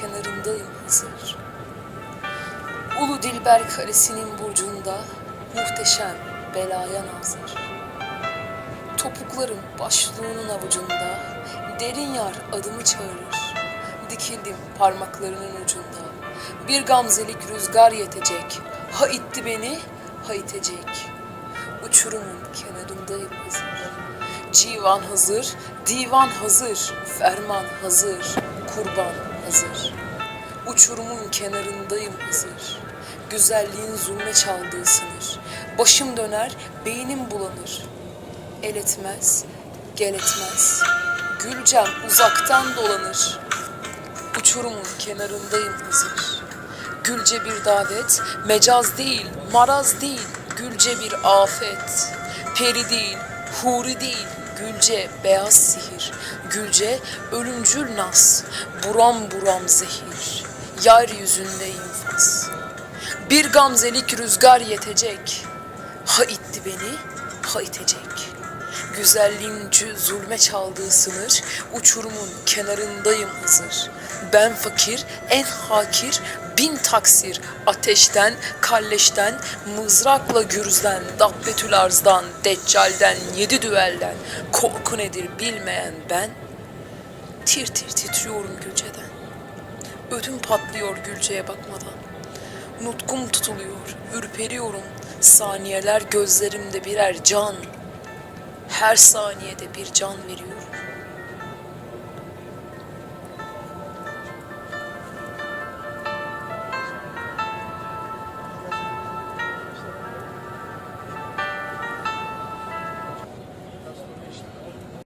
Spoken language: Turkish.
kenarındayım hazır. Ulu Dilber Kalesi'nin burcunda muhteşem belaya nazır. Topuklarım başlığının avucunda, derin yar adımı çağırır. Dikildim parmaklarının ucunda, bir gamzelik rüzgar yetecek. Ha itti beni, ha itecek. Uçurumun kenarındayım hazır. Civan hazır, divan hazır, ferman hazır, kurban hazır. Uçurumun kenarındayım hazır. Güzelliğin zulme çaldığı sınır. Başım döner, beynim bulanır. El etmez, gel etmez. Gülcem uzaktan dolanır. Uçurumun kenarındayım hazır. Gülce bir davet, mecaz değil, maraz değil, gülce bir afet. Peri değil, huri değil, gülce beyaz sihir. Gülce ölümcül nas, buram buram zehir. Yar yüzünde infaz. Bir gamzelik rüzgar yetecek. Ha itti beni, ha itecek. Güzelliğin zulme çaldığı sınır, uçurumun kenarındayım hazır. Ben fakir, en hakir, bin taksir, ateşten, kalleşten, mızrakla gürzden, dabbetül arzdan, deccalden, yedi düelden, korku nedir bilmeyen ben, tir tir titriyorum Gülce'den. Ödüm patlıyor Gülce'ye bakmadan. Nutkum tutuluyor, ürperiyorum. Saniyeler gözlerimde birer can. Her saniyede bir can veriyorum.